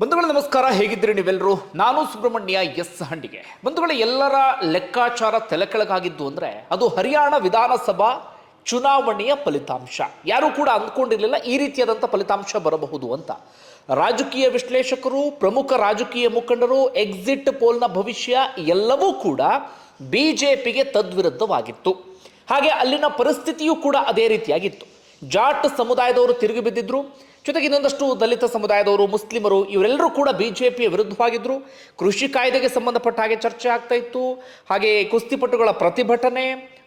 ಬಂಧುಗಳ, ನಮಸ್ಕಾರ. ಹೇಗಿದ್ದೀರಿ ನೀವೆಲ್ಲರೂ? ನಾನು ಸುಬ್ರಹ್ಮಣ್ಯ ಎಸ್ ಹಂಡಿಗೆ. ಬಂಧುಗಳ, ಎಲ್ಲರ ಲೆಕ್ಕಾಚಾರ ತಲೆಕೆಳಗಾಗಿದ್ದು ಅಂದ್ರೆ ಅದು ಹರಿಯಾಣ ವಿಧಾನಸಭಾ ಚುನಾವಣೆಯ ಫಲಿತಾಂಶ. ಯಾರೂ ಕೂಡ ಅಂದ್ಕೊಂಡಿರಲಿಲ್ಲ ಈ ರೀತಿಯಾದಂಥ ಫಲಿತಾಂಶ ಬರಬಹುದು ಅಂತ. ರಾಜಕೀಯ ವಿಶ್ಲೇಷಕರು, ಪ್ರಮುಖ ರಾಜಕೀಯ ಮುಖಂಡರು ಎಕ್ಸಿಟ್ ಪೋಲ್ನ ಭವಿಷ್ಯ ಎಲ್ಲವೂ ಕೂಡ ಬಿ ಜೆ ತದ್ವಿರುದ್ಧವಾಗಿತ್ತು. ಹಾಗೆ ಅಲ್ಲಿನ ಪರಿಸ್ಥಿತಿಯೂ ಕೂಡ ಅದೇ ರೀತಿಯಾಗಿತ್ತು. ಜಾಟ್ ಸಮುದಾಯದವರು ತಿರುಗಿ ಬಿದ್ದಿದ್ರು. ಜೊತೆಗೆ ಇನ್ನೊಂದಷ್ಟು ದಲಿತ ಸಮುದಾಯದವರು, ಮುಸ್ಲಿಮರು, ಇವರೆಲ್ಲರೂ ಕೂಡ ಬಿ ಜೆ ಪಿಯ ವಿರುದ್ಧವಾಗಿದ್ದರು ಕೃಷಿ ಕಾಯ್ದೆಗೆ ಸಂಬಂಧಪಟ್ಟ ಹಾಗೆ ಚರ್ಚೆ ಆಗ್ತಾ ಇತ್ತು. ಹಾಗೆ ಕುಸ್ತಿಪಟುಗಳ ಪ್ರತಿಭಟನೆ,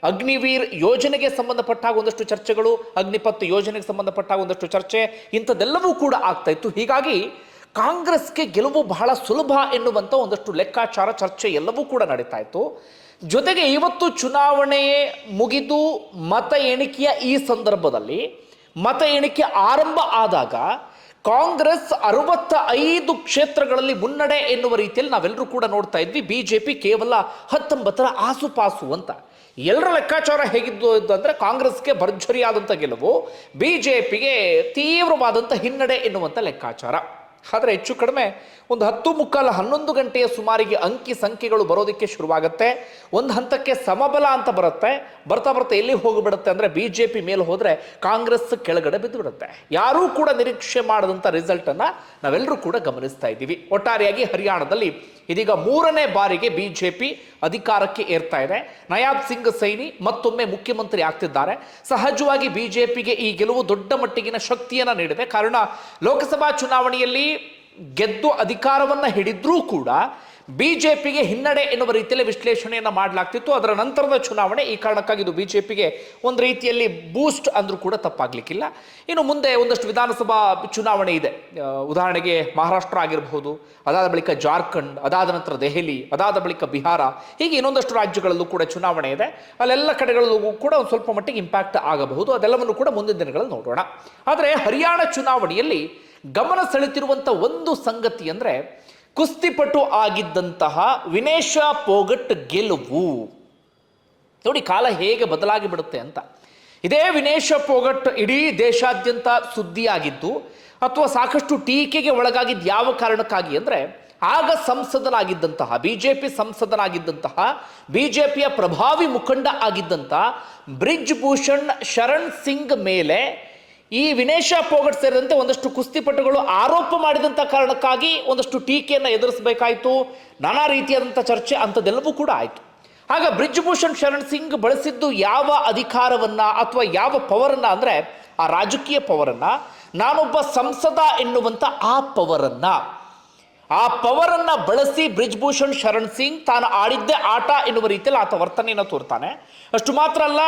ಅಗ್ನಿವೀರ್ ಯೋಜನೆಗೆ ಸಂಬಂಧಪಟ್ಟ ಹಾಗೆ ಒಂದಷ್ಟು ಚರ್ಚೆಗಳು ಅಗ್ನಿಪತ್ ಯೋಜನೆಗೆ ಸಂಬಂಧಪಟ್ಟ ಹಾಗೆ ಒಂದಷ್ಟು ಚರ್ಚೆ, ಇಂಥದ್ದೆಲ್ಲವೂ ಕೂಡ ಆಗ್ತಾ ಇತ್ತು. ಹೀಗಾಗಿ ಕಾಂಗ್ರೆಸ್ಗೆ ಗೆಲುವು ಬಹಳ ಸುಲಭ ಎನ್ನುವಂಥ ಒಂದಷ್ಟು ಲೆಕ್ಕಾಚಾರ, ಚರ್ಚೆ ಎಲ್ಲವೂ ಕೂಡ ನಡೀತಾ ಇತ್ತು. ಜೊತೆಗೆ ಇವತ್ತು ಚುನಾವಣೆ ಮುಗಿದು ಮತ ಎಣಿಕೆಯ ಈ ಸಂದರ್ಭದಲ್ಲಿ ಮತ ಎಣಿಕೆ ಆರಂಭ ಆದಾಗ ಕಾಂಗ್ರೆಸ್ ಅರವತ್ತ ಐದು ಕ್ಷೇತ್ರಗಳಲ್ಲಿ ಮುನ್ನಡೆ ಎನ್ನುವ ರೀತಿಯಲ್ಲಿ ನಾವೆಲ್ಲರೂ ಕೂಡ ನೋಡ್ತಾ ಇದ್ವಿ. ಬಿ ಜೆ ಪಿ ಕೇವಲ ಹತ್ತೊಂಬತ್ತರ ಆಸುಪಾಸು ಅಂತ. ಎಲ್ಲರ ಲೆಕ್ಕಾಚಾರ ಹೇಗಿದ್ದು ಅಂದರೆ ಕಾಂಗ್ರೆಸ್ಗೆ ಭರ್ಜರಿಯಾದಂಥ ಗೆಲುವು ಬಿ ಜೆ ಪಿಗೆ ತೀವ್ರವಾದಂಥ ಹಿನ್ನಡೆ ಎನ್ನುವಂಥ ಲೆಕ್ಕಾಚಾರ. ಆದರೆ ಹೆಚ್ಚು ಕಡಿಮೆ ಒಂದು ಹತ್ತು ಮುಕ್ಕಾಲು ಹನ್ನೊಂದು ಗಂಟೆಯ ಸುಮಾರಿಗೆ ಅಂಕಿ ಸಂಖ್ಯೆಗಳು ಬರೋದಕ್ಕೆ ಶುರುವಾಗುತ್ತೆ. ಒಂದು ಹಂತಕ್ಕೆ ಸಮಬಲ ಅಂತ ಬರುತ್ತೆ. ಬರ್ತಾ ಬರ್ತಾ ಎಲ್ಲಿ ಹೋಗಿಬಿಡುತ್ತೆ ಅಂದರೆ ಬಿ ಜೆ ಪಿ ಮೇಲೆ ಹೋದರೆ ಕಾಂಗ್ರೆಸ್ ಕೆಳಗಡೆ ಬಿದ್ದುಬಿಡುತ್ತೆ. ಯಾರೂ ಕೂಡ ನಿರೀಕ್ಷೆ ಮಾಡದಂಥ ರಿಸಲ್ಟನ್ನು ನಾವೆಲ್ಲರೂ ಕೂಡ ಗಮನಿಸ್ತಾ ಇದ್ದೀವಿ. ಒಟ್ಟಾರೆಯಾಗಿ ಹರಿಯಾಣದಲ್ಲಿ ಇದೀಗ ಮೂರನೇ ಬಾರಿಗೆ ಬಿ ಜೆ ಪಿ ಅಧಿಕಾರಕ್ಕೆ ಏರ್ತಾ ಇದೆ. ನಯಾಬ್ ಸಿಂಗ್ ಸೈನಿ ಮತ್ತೊಮ್ಮೆ ಮುಖ್ಯಮಂತ್ರಿ ಆಗ್ತಿದ್ದಾರೆ. ಸಹಜವಾಗಿ ಬಿ ಜೆ ಪಿಗೆ ಈ ಗೆಲುವು ದೊಡ್ಡ ಮಟ್ಟಿಗಿನ ಶಕ್ತಿಯನ್ನು ನೀಡಿದೆ. ಕಾರಣ ಲೋಕಸಭಾ ಚುನಾವಣೆಯಲ್ಲಿ ಗೆದ್ದು ಅಧಿಕಾರವನ್ನು ಹಿಡಿದ್ರೂ ಕೂಡ ಬಿ ಜೆ ಪಿಗೆ ಹಿನ್ನಡೆ ಎನ್ನುವ ರೀತಿಯಲ್ಲಿ ವಿಶ್ಲೇಷಣೆಯನ್ನು ಮಾಡಲಾಗ್ತಿತ್ತು. ಅದರ ನಂತರದ ಚುನಾವಣೆ ಈ ಕಾರಣಕ್ಕಾಗಿ ಇದು ಬಿ ಜೆ ಪಿಗೆ ಒಂದು ರೀತಿಯಲ್ಲಿ ಬೂಸ್ಟ್ ಅಂದರೂ ಕೂಡ ತಪ್ಪಾಗಲಿಕ್ಕಿಲ್ಲ. ಇನ್ನು ಮುಂದೆ ಒಂದಷ್ಟು ವಿಧಾನಸಭಾ ಚುನಾವಣೆ ಇದೆ. ಉದಾಹರಣೆಗೆ ಮಹಾರಾಷ್ಟ್ರ ಆಗಿರಬಹುದು, ಅದಾದ ಬಳಿಕ ಜಾರ್ಖಂಡ್, ಅದಾದ ನಂತರ ದೆಹಲಿ, ಅದಾದ ಬಳಿಕ ಬಿಹಾರ, ಹೀಗೆ ಇನ್ನೊಂದಷ್ಟು ರಾಜ್ಯಗಳಲ್ಲೂ ಕೂಡ ಚುನಾವಣೆ ಇದೆ. ಅಲ್ಲೆಲ್ಲ ಕಡೆಗಳಲ್ಲೂ ಕೂಡ ಒಂದು ಸ್ವಲ್ಪ ಮಟ್ಟಿಗೆ ಇಂಪ್ಯಾಕ್ಟ್ ಆಗಬಹುದು. ಅದೆಲ್ಲವನ್ನು ಕೂಡ ಮುಂದಿನ ದಿನಗಳಲ್ಲಿ ನೋಡೋಣ. ಆದರೆ ಹರಿಯಾಣ ಚುನಾವಣೆಯಲ್ಲಿ ಗಮನ ಸೆಳೆತಿರುವಂಥ ಒಂದು ಸಂಗತಿ ಅಂದರೆ ಕುಸ್ತಿಪಟು ಆಗಿದ್ದಂತಹ ವಿನೇಶ ಪೋಗಟ್ ಗೆಲುವು. ನೋಡಿ, ಕಾಲ ಹೇಗೆ ಬದಲಾಗಿ ಬಿಡುತ್ತೆ ಅಂತ. ಇದೇ ವಿನೇಶ ಪೋಗಟ್ ಇಡೀ ದೇಶಾದ್ಯಂತ ಸುದ್ದಿಯಾಗಿದ್ದು, ಅಥವಾ ಸಾಕಷ್ಟು ಟೀಕೆಗೆ ಒಳಗಾಗಿದ್ದು ಯಾವ ಕಾರಣಕ್ಕಾಗಿ ಅಂದರೆ, ಆಗ ಸಂಸದನಾಗಿದ್ದಂತಹ ಬಿ ಜೆ ಪಿ ಸಂಸದನಾಗಿದ್ದಂತಹ ಬಿ ಜೆ ಪಿಯ ಪ್ರಭಾವಿ ಮುಖಂಡ ಆಗಿದ್ದಂತಹ ಬ್ರಿಜ್ ಭೂಷಣ್ ಶರಣ್ ಸಿಂಗ್ ಮೇಲೆ ಈ ವಿನೇಶ ಪೋಗಟ್ ಸೇರಿದಂತೆ ಒಂದಷ್ಟು ಕುಸ್ತಿಪಟುಗಳು ಆರೋಪ ಮಾಡಿದಂಥ ಕಾರಣಕ್ಕಾಗಿ ಒಂದಷ್ಟು ಟೀಕೆಯನ್ನು ಎದುರಿಸಬೇಕಾಯಿತು. ನಾನಾ ರೀತಿಯಾದಂಥ ಚರ್ಚೆ ಅಂಥದ್ದೆಲ್ಲವೂ ಕೂಡ ಆಯಿತು. ಆಗ ಬ್ರಿಜ್ಭೂಷಣ್ ಶರಣ್ ಸಿಂಗ್ ಬಳಸಿದ್ದು ಯಾವ ಅಧಿಕಾರವನ್ನ ಅಥವಾ ಯಾವ ಪವರನ್ನು ಅಂದ್ರೆ ಆ ರಾಜಕೀಯ ಪವರನ್ನು, ನಾನೊಬ್ಬ ಸಂಸದ ಎನ್ನುವಂಥ ಆ ಪವರನ್ನ. ಆ ಪವರನ್ನ ಬಳಸಿ ಬ್ರಿಜ್ಭೂಷಣ್ ಶರಣ್ ಸಿಂಗ್ ತಾನು ಆಡಿದ್ದೇ ಆಟ ಎನ್ನುವ ರೀತಿಯಲ್ಲಿ ಆತ ವರ್ತನೆಯನ್ನು ತೋರ್ತಾನೆ. ಅಷ್ಟು ಮಾತ್ರ ಅಲ್ಲ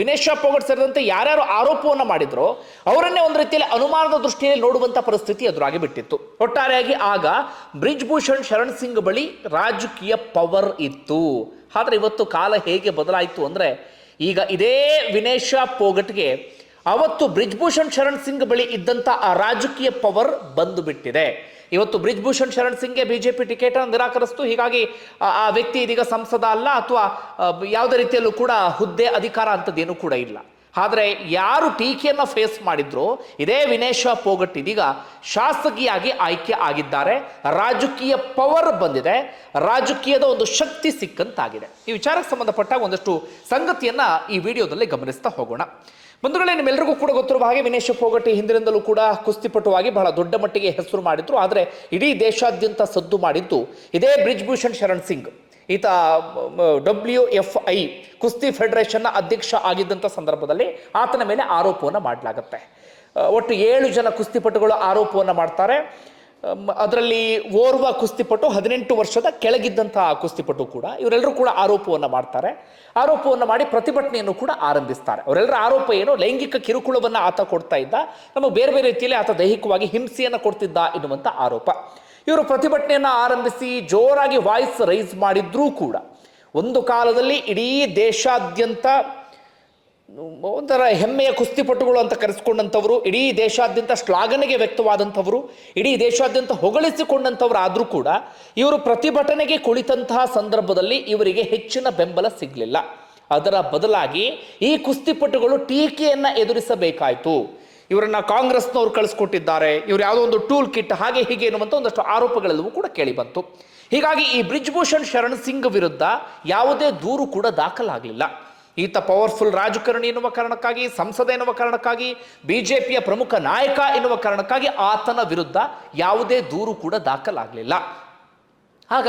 ವಿನೇಶ್ ಪೋಗಟ್ ಸೇರಿದಂತೆ ಯಾರ್ಯಾರು ಆರೋಪವನ್ನು ಮಾಡಿದ್ರು ಅವರನ್ನೇ ಒಂದು ರೀತಿಯಲ್ಲಿ ಅನುಮಾನದ ದೃಷ್ಟಿಯಲ್ಲಿ ನೋಡುವಂಥ ಪರಿಸ್ಥಿತಿ ಎದುರಾಗಿ ಬಿಟ್ಟಿತ್ತು. ಒಟ್ಟಾರೆಯಾಗಿ ಆಗ ಬ್ರಿಜ್ಭೂಷಣ್ ಶರಣ್ ಸಿಂಗ್ ಬಳಿ ರಾಜಕೀಯ ಪವರ್ ಇತ್ತು. ಆದರೆ ಇವತ್ತು ಕಾಲ ಹೇಗೆ ಬದಲಾಯಿತು ಅಂದರೆ, ಈಗ ಇದೇ ವಿನೇಶ ಪೋಗಟ್ಗೆ ಅವತ್ತು ಬ್ರಿಜ್ಭೂಷಣ್ ಶರಣ್ ಸಿಂಗ್ ಬಳಿ ಇದ್ದಂಥ ಆ ರಾಜಕೀಯ ಪವರ್ ಬಂದು ಬಿಟ್ಟಿದೆ. ಇವತ್ತು ಬ್ರಿಜ್ಭೂಷಣ್ ಶರಣ್ ಸಿಂಗ್ಗೆ ಬಿಜೆಪಿ ಟಿಕೆಟ್ ನಿರಾಕರಿಸ್ತು. ಹೀಗಾಗಿ ಆ- ವ್ಯಕ್ತಿ ಇದೀಗ ಸಂಸದ ಅಲ್ಲ, ಅಥವಾ ಯಾವುದೇ ರೀತಿಯಲ್ಲೂ ಕೂಡ ಹುದ್ದೆ ಅಧಿಕಾರ ಅಂಥದ್ದೇನು ಕೂಡ ಇಲ್ಲ. ಆದರೆ ಯಾರು ಟೀಕೆಯನ್ನು ಫೇಸ್ ಮಾಡಿದ್ರು, ಇದೇ ವಿನೇಶ ಪೋಗಟ್ ಇದೀಗ ಶಾಸಕಿಯಾಗಿ ಆಯ್ಕೆ ಆಗಿದ್ದಾರೆ. ರಾಜಕೀಯ ಪವರ್ ಬಂದಿದೆ. ರಾಜಕೀಯದ ಒಂದು ಶಕ್ತಿ ಸಿಕ್ಕಂತಾಗಿದೆ. ಈ ವಿಚಾರಕ್ಕೆ ಸಂಬಂಧಪಟ್ಟ ಒಂದಷ್ಟು ಸಂಗತಿಯನ್ನ ಈ ವಿಡಿಯೋದಲ್ಲಿ ಗಮನಿಸ್ತಾ ಹೋಗೋಣ. ಬಂಧುಗಳೇ ನಿಮ್ಮೆಲ್ಲರಿಗೂ ಕೂಡ ಗೊತ್ತಿರುವ ಹಾಗೆ ವಿನೇಶ ಪೋಗಟ್ಟಿ ಹಿಂದಿನಿಂದಲೂ ಕೂಡ ಕುಸ್ತಿಪಟುವಾಗಿ ಬಹಳ ದೊಡ್ಡ ಮಟ್ಟಿಗೆ ಹೆಸರು ಮಾಡಿದ್ರು. ಆದರೆ ಇಡೀ ದೇಶಾದ್ಯಂತ ಸದ್ದು ಮಾಡಿದ್ದು ಇದೇ ಬ್ರಿಜ್ಭೂಷಣ್ ಶರಣ್ ಸಿಂಗ್. ಈತ ಡಬ್ಲ್ಯೂ ಎಫ್ ಐ ಕುಸ್ತಿ ಫೆಡರೇಷನ್ನ ಅಧ್ಯಕ್ಷ ಆಗಿದ್ದಂಥ ಸಂದರ್ಭದಲ್ಲಿ ಆತನ ಮೇಲೆ ಆರೋಪವನ್ನು ಮಾಡಲಾಗುತ್ತೆ. ಒಟ್ಟು ಏಳು ಜನ ಕುಸ್ತಿಪಟುಗಳು ಆರೋಪವನ್ನು ಮಾಡ್ತಾರೆ. ಅದರಲ್ಲಿ ಓರ್ವ ಕುಸ್ತಿಪಟು, ಹದಿನೆಂಟು ವರ್ಷದ ಕೆಳಗಿದ್ದಂಥ ಕುಸ್ತಿಪಟು ಕೂಡ ಇವರೆಲ್ಲರೂ ಕೂಡ ಆರೋಪವನ್ನು ಮಾಡ್ತಾರೆ. ಆರೋಪವನ್ನು ಮಾಡಿ ಪ್ರತಿಭಟನೆಯನ್ನು ಕೂಡ ಆರಂಭಿಸ್ತಾರೆ. ಅವರೆಲ್ಲರ ಆರೋಪ ಏನು, ಲೈಂಗಿಕ ಕಿರುಕುಳವನ್ನು ಆತ ಕೊಡ್ತಾ ಇದ್ದ, ನಮಗೆ ಬೇರೆ ಬೇರೆ ರೀತಿಯಲ್ಲಿ ಆತ ದೈಹಿಕವಾಗಿ ಹಿಂಸೆಯನ್ನು ಕೊಡ್ತಿದ್ದ ಎನ್ನುವಂಥ ಆರೋಪ. ಇವರು ಪ್ರತಿಭಟನೆಯನ್ನು ಆರಂಭಿಸಿ ಜೋರಾಗಿ ವಾಯ್ಸ್ ರೈಸ್ ಮಾಡಿದ್ರೂ ಕೂಡ ಒಂದು ಕಾಲದಲ್ಲಿ ಇಡೀ ದೇಶಾದ್ಯಂತ ಒಂಥರ ಹೆಮ್ಮೆಯ ಕುಸ್ತಿಪಟುಗಳು ಅಂತ ಕರೆಸ್ಕೊಂಡಂಥವರು, ಇಡೀ ದೇಶಾದ್ಯಂತ ಶ್ಲಾಘನೆಗೆ ವ್ಯಕ್ತವಾದಂಥವರು, ಇಡೀ ದೇಶಾದ್ಯಂತ ಹೊಗಳಿಸಿಕೊಂಡಂಥವ್ರು ಆದರೂ ಕೂಡ ಇವರು ಪ್ರತಿಭಟನೆಗೆ ಕುಳಿತಂತಹ ಸಂದರ್ಭದಲ್ಲಿ ಇವರಿಗೆ ಹೆಚ್ಚಿನ ಬೆಂಬಲ ಸಿಗಲಿಲ್ಲ. ಅದರ ಬದಲಾಗಿ ಈ ಕುಸ್ತಿಪಟುಗಳು ಟೀಕೆಯನ್ನು ಎದುರಿಸಬೇಕಾಯಿತು. ಇವರನ್ನ ಕಾಂಗ್ರೆಸ್ನವ್ರು ಕಳಿಸ್ಕೊಟ್ಟಿದ್ದಾರೆ. ಇವರು ಯಾವುದೋ ಒಂದು ಟೂಲ್ ಕಿಟ್, ಹಾಗೆ ಹೀಗೆ ಎನ್ನುವಂಥ ಒಂದಷ್ಟು ಆರೋಪಗಳೆಲ್ಲವೂ ಕೂಡ ಕೇಳಿ ಬಂತು ಹೀಗಾಗಿ ಈ ಬ್ರಿಜ್ಭೂಷಣ್ ಶರಣ್ ಸಿಂಗ್ ವಿರುದ್ಧ ಯಾವುದೇ ದೂರು ಕೂಡ ದಾಖಲಾಗಲಿಲ್ಲ. ಈತ ಪವರ್ಫುಲ್ ರಾಜಕಾರಣಿ ಎನ್ನುವ ಕಾರಣಕ್ಕಾಗಿ, ಸಂಸದ ಎನ್ನುವ ಕಾರಣಕ್ಕಾಗಿ, ಬಿಜೆಪಿಯ ಪ್ರಮುಖ ನಾಯಕ ಎನ್ನುವ ಕಾರಣಕ್ಕಾಗಿ ಆತನ ವಿರುದ್ಧ ಯಾವುದೇ ದೂರು ಕೂಡ ದಾಖಲಾಗಲಿಲ್ಲ. ಆಗ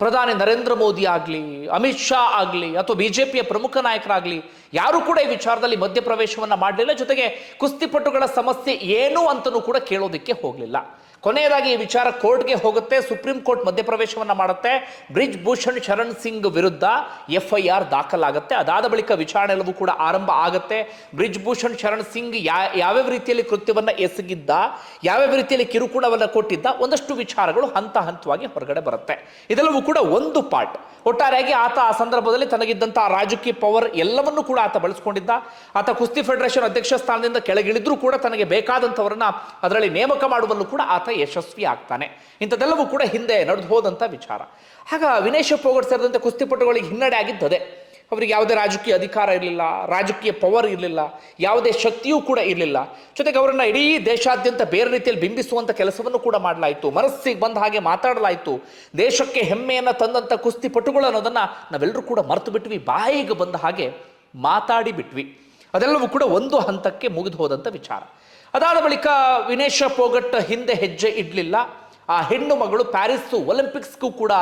ಪ್ರಧಾನಿ ನರೇಂದ್ರ ಮೋದಿ ಆಗಲಿ, ಅಮಿತ್ ಶಾ ಆಗಲಿ, ಅಥವಾ ಬಿ ಜೆ ಪಿಯ ಪ್ರಮುಖ ನಾಯಕರಾಗಲಿ, ಯಾರೂ ಕೂಡ ಈ ವಿಚಾರದಲ್ಲಿ ಮಧ್ಯಪ್ರವೇಶವನ್ನು ಮಾಡಲಿಲ್ಲ. ಜೊತೆಗೆ ಕುಸ್ತಿಪಟುಗಳ ಸಮಸ್ಯೆ ಏನು ಅಂತಲೂ ಕೂಡ ಕೇಳೋದಕ್ಕೆ ಹೋಗಲಿಲ್ಲ. ಕೊನೆಯದಾಗಿ ಈ ವಿಚಾರ ಕೋರ್ಟ್ಗೆ ಹೋಗುತ್ತೆ. ಸುಪ್ರೀಂ ಕೋರ್ಟ್ ಮಧ್ಯಪ್ರವೇಶವನ್ನು ಮಾಡುತ್ತೆ. ಬ್ರಿಜ್ ಭೂಷಣ್ ಶರಣ್ ಸಿಂಗ್ ವಿರುದ್ಧ ಎಫ್ ಐ ಆರ್ ದಾಖಲಾಗುತ್ತೆ. ಅದಾದ ಬಳಿಕ ವಿಚಾರಣೆ ಕೂಡ ಆರಂಭ ಆಗುತ್ತೆ. ಬ್ರಿಜ್ ಭೂಷಣ್ ಶರಣ್ ಸಿಂಗ್ ಯಾ, ಯಾವ್ಯಾವ ರೀತಿಯಲ್ಲಿ ಕೃತ್ಯವನ್ನು ಎಸಗಿದ್ದ, ಯಾವ್ಯಾವ ರೀತಿಯಲ್ಲಿ ಕಿರುಕುಳವನ್ನು ಕೊಟ್ಟಿದ್ದ ಒಂದಷ್ಟು ವಿಚಾರಗಳು ಹಂತ ಹಂತವಾಗಿ ಹೊರಗಡೆ ಬರುತ್ತೆ. ಇದೆಲ್ಲವೂ ಕೂಡ ಒಂದು ಪಾರ್ಟ್. ಒಟ್ಟಾರೆಯಾಗಿ ಆತ ಆ ಸಂದರ್ಭದಲ್ಲಿ ತನಗಿದ್ದಂಥ ರಾಜಕೀಯ ಪವರ್ ಎಲ್ಲವನ್ನೂ ಕೂಡ ಆತ ಬಳಸ್ಕೊಂಡಿದ್ದ. ಆತ ಕುಸ್ತಿ ಫೆಡರೇಷನ್ ಅಧ್ಯಕ್ಷ ಸ್ಥಾನದಿಂದ ಕೆಳಗಿಳಿದ್ರೂ ಕೂಡ ತನಗೆ ಬೇಕಾದಂಥವರನ್ನ ಅದರಲ್ಲಿ ನೇಮಕ ಮಾಡುವಲ್ಲೂ ಕೂಡ ಆತ ಯಶಸ್ವಿ ಆಗ್ತಾನೆ. ಇಂಥದ್ದೆಲ್ಲವೂ ಕೂಡ ಹಿಂದೆ ನಡೆದು ಹೋದಂಥ ವಿಚಾರ. ಆಗ ವಿನೇಶ ಪೋಗಟ್ ಸೇರಿದಂತೆ ಕುಸ್ತಿಪಟುಗಳಿಗೆ ಹಿನ್ನಡೆ ಆಗಿದ್ದದೆ. ಅವರಿಗೆ ಯಾವುದೇ ರಾಜಕೀಯ ಅಧಿಕಾರ ಇರಲಿಲ್ಲ, ರಾಜಕೀಯ ಪವರ್ ಇರಲಿಲ್ಲ, ಯಾವುದೇ ಶಕ್ತಿಯೂ ಕೂಡ ಇರಲಿಲ್ಲ. ಜೊತೆಗೆ ಅವರನ್ನು ಇಡೀ ದೇಶಾದ್ಯಂತ ಬೇರೆ ರೀತಿಯಲ್ಲಿ ಬಿಂಬಿಸುವಂಥ ಕೆಲಸವನ್ನು ಕೂಡ ಮಾಡಲಾಯಿತು. ಮನಸ್ಸಿಗೆ ಬಂದ ಹಾಗೆ ಮಾತಾಡಲಾಯಿತು. ದೇಶಕ್ಕೆ ಹೆಮ್ಮೆಯನ್ನು ತಂದಂಥ ಕುಸ್ತಿಪಟುಗಳು ಅನ್ನೋದನ್ನು ನಾವೆಲ್ಲರೂ ಕೂಡ ಮರೆತು ಬಿಟ್ವಿ, ಬಾಯಿಗೆ ಬಂದ ಹಾಗೆ ಮಾತಾಡಿ ಬಿಟ್ವಿ. ಅದೆಲ್ಲವೂ ಕೂಡ ಒಂದು ಹಂತಕ್ಕೆ ಮುಗಿದು ಹೋದಂಥ ವಿಚಾರ. ಅದಾದ ಬಳಿಕ ವಿನೇಶ ಪೋಗಟ್ ಹಿಂದೆ ಹೆಜ್ಜೆ ಇಡಲಿಲ್ಲ. ಆ ಹೆಣ್ಣು ಮಗಳು ಪ್ಯಾರಿಸ್ ಒಲಿಂಪಿಕ್ಸ್ಗೂ ಕೂಡ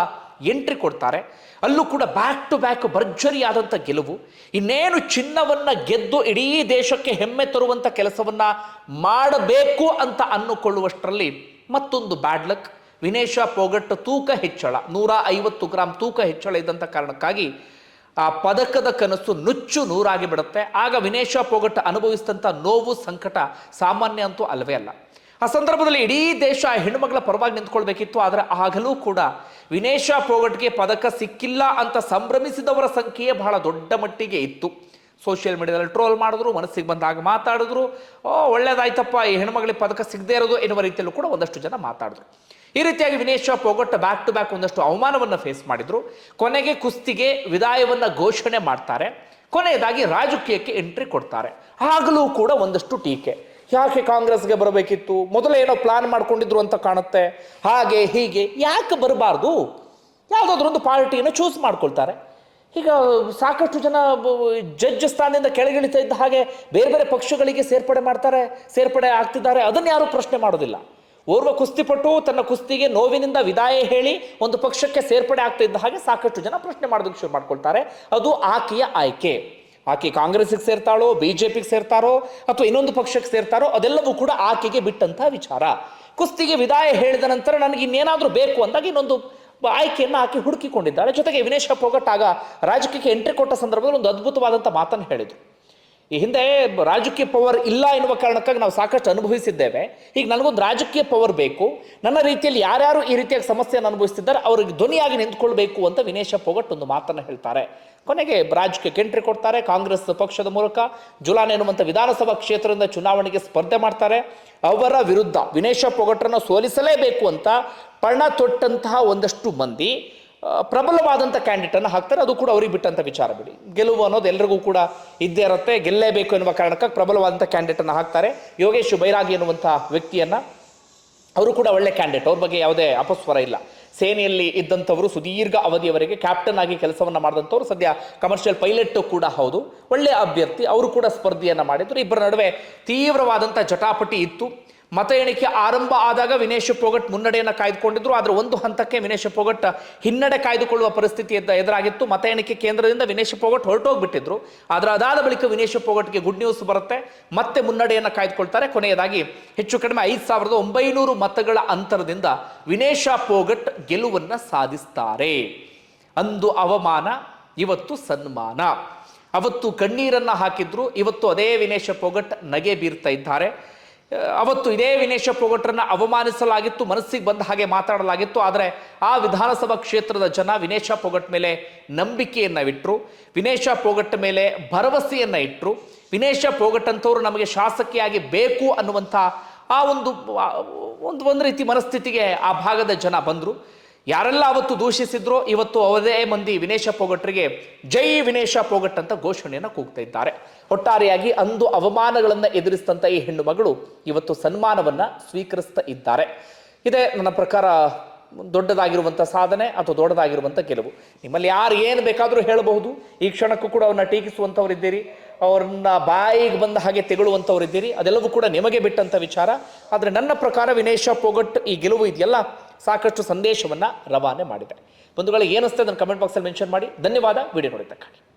ಎಂಟ್ರಿ ಕೊಡ್ತಾರೆ. ಅಲ್ಲೂ ಕೂಡ ಬ್ಯಾಕ್ ಟು ಬ್ಯಾಕ್ ಭರ್ಜರಿಯಾದಂಥ ಗೆಲುವು. ಇನ್ನೇನು ಚಿನ್ನವನ್ನ ಗೆದ್ದು ಇಡೀ ದೇಶಕ್ಕೆ ಹೆಮ್ಮೆ ತರುವಂಥ ಕೆಲಸವನ್ನ ಮಾಡಬೇಕು ಅಂತ ಅನ್ನುಕೊಳ್ಳುವಷ್ಟರಲ್ಲಿ ಮತ್ತೊಂದು ಬ್ಯಾಡ್ ಲಕ್ ವಿನೇಶ ಪೋಗಟ್ ತೂಕ ಹೆಚ್ಚಳ, ನೂರ ಐವತ್ತು ಗ್ರಾಂ ತೂಕ ಹೆಚ್ಚಳ ಇದ್ದಂಥ ಕಾರಣಕ್ಕಾಗಿ ಆ ಪದಕದ ಕನಸು ನುಚ್ಚು ನೂರಾಗಿ ಬಿಡುತ್ತೆ. ಆಗ ವಿನೇಶ ಪೋಗಟ್ ಅನುಭವಿಸಿದಂಥ ನೋವು ಸಂಕಟ ಸಾಮಾನ್ಯ ಅಂತೂ ಅಲ್ಲವೇ ಅಲ್ಲ. ಆ ಸಂದರ್ಭದಲ್ಲಿ ಇಡೀ ದೇಶ ಆ ಹೆಣ್ಣುಮಗಳ ಪರವಾಗಿ ನಿಂತ್ಕೊಳ್ಬೇಕಿತ್ತು. ಆದರೆ ಆಗಲೂ ಕೂಡ ವಿನೇಶ ಪೋಗಟ್ಗೆ ಪದಕ ಸಿಕ್ಕಿಲ್ಲ ಅಂತ ಸಂಭ್ರಮಿಸಿದವರ ಸಂಖ್ಯೆಯೇ ಬಹಳ ದೊಡ್ಡ ಮಟ್ಟಿಗೆ ಇತ್ತು. ಸೋಷಿಯಲ್ ಮೀಡಿಯಾದಲ್ಲಿ ಟ್ರೋಲ್ ಮಾಡಿದ್ರು, ಮನಸ್ಸಿಗೆ ಬಂದಾಗ ಮಾತಾಡಿದ್ರು. ಓ, ಒಳ್ಳೇದಾಯ್ತಪ್ಪ, ಈ ಹೆಣ್ಮಗಳಿಗೆ ಪದಕ ಸಿಗದೇ ಇರೋದು ಎನ್ನುವ ರೀತಿಯಲ್ಲೂ ಕೂಡ ಒಂದಷ್ಟು ಜನ ಮಾತಾಡಿದ್ರು. ಈ ರೀತಿಯಾಗಿ Vinesh Phogat back to back ಒಂದಷ್ಟು ಅವಮಾನವನ್ನು ಫೇಸ್ ಮಾಡಿದ್ರು. ಕೊನೆಗೆ ಕುಸ್ತಿಗೆ ವಿದಾಯವನ್ನು ಘೋಷಣೆ ಮಾಡ್ತಾರೆ. ಕೊನೆಯದಾಗಿ ರಾಜಕೀಯಕ್ಕೆ ಎಂಟ್ರಿ ಕೊಡ್ತಾರೆ. ಆಗಲೂ ಕೂಡ ಒಂದಷ್ಟು ಟೀಕೆ. ಯಾಕೆ ಕಾಂಗ್ರೆಸ್ಗೆ ಬರಬೇಕಿತ್ತು? ಮೊದಲೇ ಏನೋ ಪ್ಲಾನ್ ಮಾಡ್ಕೊಂಡಿದ್ರು ಅಂತ ಕಾಣುತ್ತೆ. ಹಾಗೆ, ಹೀಗೆ, ಯಾಕೆ ಬರಬಾರ್ದು? ಯಾವುದಾದ್ರೂ ಒಂದು ಪಾರ್ಟಿಯನ್ನು ಚೂಸ್ ಮಾಡ್ಕೊಳ್ತಾರೆ. ಈಗ ಸಾಕಷ್ಟು ಜನ ಜಡ್ಜ್ ಸ್ಥಾನದಿಂದ ಕೆಳಗಿಳಿತಾ ಇದ್ದ ಹಾಗೆ ಬೇರೆ ಬೇರೆ ಪಕ್ಷಗಳಿಗೆ ಸೇರ್ಪಡೆ ಮಾಡ್ತಾರೆ, ಸೇರ್ಪಡೆ ಆಗ್ತಿದ್ದಾರೆ. ಅದನ್ನು ಯಾರೂ ಪ್ರಶ್ನೆ ಮಾಡೋದಿಲ್ಲ. ಓರ್ವ ಕುಸ್ತಿಪಟು ತನ್ನ ಕುಸ್ತಿಗೆ ನೋವಿನಿಂದ ವಿದಾಯ ಹೇಳಿ ಒಂದು ಪಕ್ಷಕ್ಕೆ ಸೇರ್ಪಡೆ ಆಗ್ತಾ ಇದ್ದ ಹಾಗೆ ಸಾಕಷ್ಟು ಜನ ಪ್ರಶ್ನೆ ಮಾಡೋದಕ್ಕೆ ಶುರು ಮಾಡ್ಕೊಳ್ತಾರೆ. ಅದು ಆಕೆಯ ಆಯ್ಕೆ. ಆಕೆ ಕಾಂಗ್ರೆಸ್ಗೆ ಸೇರ್ತಾಳೋ ಬಿ ಜೆ ಪಿಗೆ ಸೇರ್ತಾರೋ, ಅಥವಾ ಇನ್ನೊಂದು ಪಕ್ಷಕ್ಕೆ ಸೇರ್ತಾರೋ, ಅದೆಲ್ಲವೂ ಕೂಡ ಆಕೆಗೆ ಬಿಟ್ಟಂತಹ ವಿಚಾರ. ಕುಸ್ತಿಗೆ ವಿದಾಯ ಹೇಳಿದ ನಂತರ ನನಗೆ ಇನ್ನೇನಾದರೂ ಬೇಕು ಅಂದಾಗ ಇನ್ನೊಂದು ಆಯ್ಕೆಯನ್ನು ಆಕೆ ಹುಡುಕಿಕೊಂಡಿದ್ದಾಳೆ. ಜೊತೆಗೆ ವಿನೇಶ ಪೋಗಟ್ ರಾಜಕೀಯಕ್ಕೆ ಎಂಟ್ರಿ ಕೊಟ್ಟ ಸಂದರ್ಭದಲ್ಲಿ ಒಂದು ಅದ್ಭುತವಾದಂಥ ಮಾತನ್ನು ಹೇಳಿದರು. ಈ ಹಿಂದೆ ರಾಜಕೀಯ ಪವರ್ ಇಲ್ಲ ಎನ್ನುವ ಕಾರಣಕ್ಕಾಗಿ ನಾವು ಸಾಕಷ್ಟು ಅನುಭವಿಸಿದ್ದೇವೆ. ಈಗ ನನಗೊಂದು ರಾಜಕೀಯ ಪವರ್ ಬೇಕು. ನನ್ನ ರೀತಿಯಲ್ಲಿ ಯಾರ್ಯಾರು ಈ ರೀತಿಯಾಗಿ ಸಮಸ್ಯೆಯನ್ನು ಅನುಭವಿಸ್ತಿದ್ದಾರೆ, ಅವರಿಗೆ ಧ್ವನಿಯಾಗಿ ನಿಂತ್ಕೊಳ್ಬೇಕು ಅಂತ ವಿನೇಶ ಪೊಗಟ್ ಒಂದು ಮಾತನ್ನು ಹೇಳ್ತಾರೆ. ಕೊನೆಗೆ ರಾಜಕೀಯಕ್ಕೆ ಎಂಟ್ರಿ ಕೊಡ್ತಾರೆ, ಕಾಂಗ್ರೆಸ್ ಪಕ್ಷದ ಮೂಲಕ. ಜುಲಾನ್ ಎನ್ನುವಂಥ ವಿಧಾನಸಭಾ ಕ್ಷೇತ್ರದಿಂದ ಚುನಾವಣೆಗೆ ಸ್ಪರ್ಧೆ ಮಾಡ್ತಾರೆ. ಅವರ ವಿರುದ್ಧ ವಿನೇಶ ಪೊಗಟ್ರನ್ನು ಸೋಲಿಸಲೇಬೇಕು ಅಂತ ಪಣ ತೊಟ್ಟಂತಹ ಒಂದಷ್ಟು ಮಂದಿ. ಪ್ರಬಲವಾದಂಥ ಕ್ಯಾಂಡಿಡೇಟನ್ನು ಹಾಕ್ತಾರೆ. ಅದು ಕೂಡ ಅವ್ರಿಗೆ ಬಿಟ್ಟಂಥ ವಿಚಾರ ಬಿಡಿ. ಗೆಲುವು ಅನ್ನೋದು ಎಲ್ಲರಿಗೂ ಕೂಡ ಇದ್ದೇ ಇರುತ್ತೆ. ಗೆಲ್ಲೇಬೇಕು ಎನ್ನುವ ಕಾರಣಕ್ಕಾಗಿ ಪ್ರಬಲವಾದಂಥ ಕ್ಯಾಂಡಿಡೇಟನ್ನು ಹಾಕ್ತಾರೆ. ಯೋಗೇಶ್ ಬೈರಾಗಿ ಎನ್ನುವಂಥ ವ್ಯಕ್ತಿಯನ್ನು ಅವರು ಕೂಡ ಒಳ್ಳೆ ಕ್ಯಾಂಡಿಡೇಟ್ ಅವ್ರ ಬಗ್ಗೆ ಯಾವುದೇ ಅಪಸ್ವರ ಇಲ್ಲ. ಸೇನೆಯಲ್ಲಿ ಇದ್ದಂಥವರು ಸುದೀರ್ಘ ಅವಧಿಯವರೆಗೆ ಕ್ಯಾಪ್ಟನ್ ಆಗಿ ಕೆಲಸವನ್ನು ಮಾಡಿದಂಥವ್ರು ಸದ್ಯ ಕಮರ್ಷಿಯಲ್ ಪೈಲಟ್ ಕೂಡ ಹೌದು. ಒಳ್ಳೆಯ ಅಭ್ಯರ್ಥಿ. ಅವರು ಕೂಡ ಸ್ಪರ್ಧೆಯನ್ನು ಮಾಡಿದ್ರು. ಇಬ್ಬರ ನಡುವೆ ತೀವ್ರವಾದಂಥ ಜಟಾಪಟಿ ಇತ್ತು. ಮತ ಎಣಿಕೆ ಆರಂಭ ಆದಾಗ ವಿನೇಶ್ ಪೋಗಟ್ ಮುನ್ನಡೆಯನ್ನು ಕಾಯ್ದುಕೊಂಡಿದ್ರು. ಆದರೆ ಒಂದು ಹಂತಕ್ಕೆ ವಿನೇಶ್ ಪೋಗಟ್ ಹಿನ್ನಡೆ ಕಾಯ್ದುಕೊಳ್ಳುವ ಪರಿಸ್ಥಿತಿ ಎದುರಾಗಿತ್ತು. ಮತ ಎಣಿಕೆ ಕೇಂದ್ರದಿಂದ ವಿನೇಶ್ ಪೋಗಟ್ ಹೊರಟೋಗ್ಬಿಟ್ಟಿದ್ರು. ಆದರೆ ಅದಾದ ಬಳಿಕ ವಿನೇಶ್ ಪೋಗಟ್ಗೆ ಗುಡ್ ನ್ಯೂಸ್ ಬರುತ್ತೆ. ಮತ್ತೆ ಮುನ್ನಡೆಯನ್ನು ಕಾಯ್ದುಕೊಳ್ತಾರೆ. ಕೊನೆಯದಾಗಿ ಹೆಚ್ಚು ಕಡಿಮೆ ಐದು ಸಾವಿರದ ಒಂಬೈನೂರು ಮತಗಳ ಅಂತರದಿಂದ ವಿನೇಶ ಪೋಗಟ್ ಗೆಲುವನ್ನು ಸಾಧಿಸ್ತಾರೆ. ಅಂದು ಅವಮಾನ, ಇವತ್ತು ಸನ್ಮಾನ. ಅವತ್ತು ಕಣ್ಣೀರನ್ನ ಹಾಕಿದ್ರು. ಇವತ್ತು ಅದೇ ವಿನೇಶ ಪೋಗಟ್ ನಗೆ ಬೀರ್ತಾ ಇದ್ದಾರೆ. ಅವತ್ತು ಇದೇ ವಿನೇಶ ಪೊಗಟ್ರನ್ನ ಅವಮಾನಿಸಲಾಗಿತ್ತು, ಮನಸ್ಸಿಗೆ ಬಂದ ಹಾಗೆ ಮಾತಾಡಲಾಗಿತ್ತು. ಆದರೆ ಆ ವಿಧಾನಸಭಾ ಕ್ಷೇತ್ರದ ಜನ ವಿನೇಶ ಪೊಗಟ್ ಮೇಲೆ ನಂಬಿಕೆಯನ್ನ ಇಟ್ಟರು ವಿನೇಶ ಪೊಗಟ್ ಮೇಲೆ ಭರವಸೆಯನ್ನು ಇಟ್ಟರು ವಿನೇಶ ಪೊಗಟ್ ಅಂತವರು ನಮಗೆ ಶಾಸಕಿಯಾಗಿ ಬೇಕು ಅನ್ನುವಂಥ ಆ ಒಂದು ಒಂದು ಒಂದು ರೀತಿ ಮನಸ್ಥಿತಿಗೆ ಆ ಭಾಗದ ಜನ ಬಂದರು. ಯಾರೆಲ್ಲ ಅವತ್ತು ದೂಷಿಸಿದ್ರೋ ಇವತ್ತು ಅವರೇ ಮಂದಿ ವಿನೇಶ ಪೋಗಟ್ರಿಗೆ ಜೈ ವಿನೇಶ ಪೋಗಟ್ ಅಂತ ಘೋಷಣೆಯನ್ನು ಕೂಗ್ತಾ ಇದ್ದಾರೆ. ಒಟ್ಟಾರೆಯಾಗಿ ಅಂದು ಅವಮಾನಗಳನ್ನು ಎದುರಿಸಿದಂಥ ಈ ಹೆಣ್ಣು ಮಗಳು ಇವತ್ತು ಸನ್ಮಾನವನ್ನ ಸ್ವೀಕರಿಸ್ತಾ ಇದ್ದಾರೆ. ಇದೇ ನನ್ನ ಪ್ರಕಾರ ದೊಡ್ಡದಾಗಿರುವಂಥ ಸಾಧನೆ ಅಥವಾ ದೊಡ್ಡದಾಗಿರುವಂಥ ಗೆಲುವು. ನಿಮ್ಮಲ್ಲಿ ಯಾರು ಏನು ಬೇಕಾದರೂ ಹೇಳಬಹುದು. ಈ ಕ್ಷಣಕ್ಕೂ ಕೂಡ ಅವ್ರನ್ನ ಟೀಕಿಸುವಂಥವರಿದ್ದೀರಿ ಅವ್ರನ್ನ ಬಾಯಿಗೆ ಬಂದ ಹಾಗೆ ತೆಗಳುವಂಥವರಿದ್ದೀರಿ ಅದೆಲ್ಲವೂ ಕೂಡ ನಿಮಗೆ ಬಿಟ್ಟಂಥ ವಿಚಾರ. ಆದರೆ ನನ್ನ ಪ್ರಕಾರ ವಿನೇಶ ಪೊಗಟ್ ಈ ಗೆಲುವು ಇದೆಯಲ್ಲ? ಸಾಕಷ್ಟು ಸಂದೇಶವನ್ನು ರವಾನೆ ಮಾಡಿದೆ. ಬಂಧುಗಳು ಏನಿಸ್ತದೆ ಅದನ್ನು ಕಮೆಂಟ್ ಬಾಕ್ಸಲ್ಲಿ ಮೆನ್ಷನ್ ಮಾಡಿ. ಧನ್ಯವಾದ. ವಿಡಿಯೋ ನೋಡಿದ್ದಕ್ಕಾಗಿ.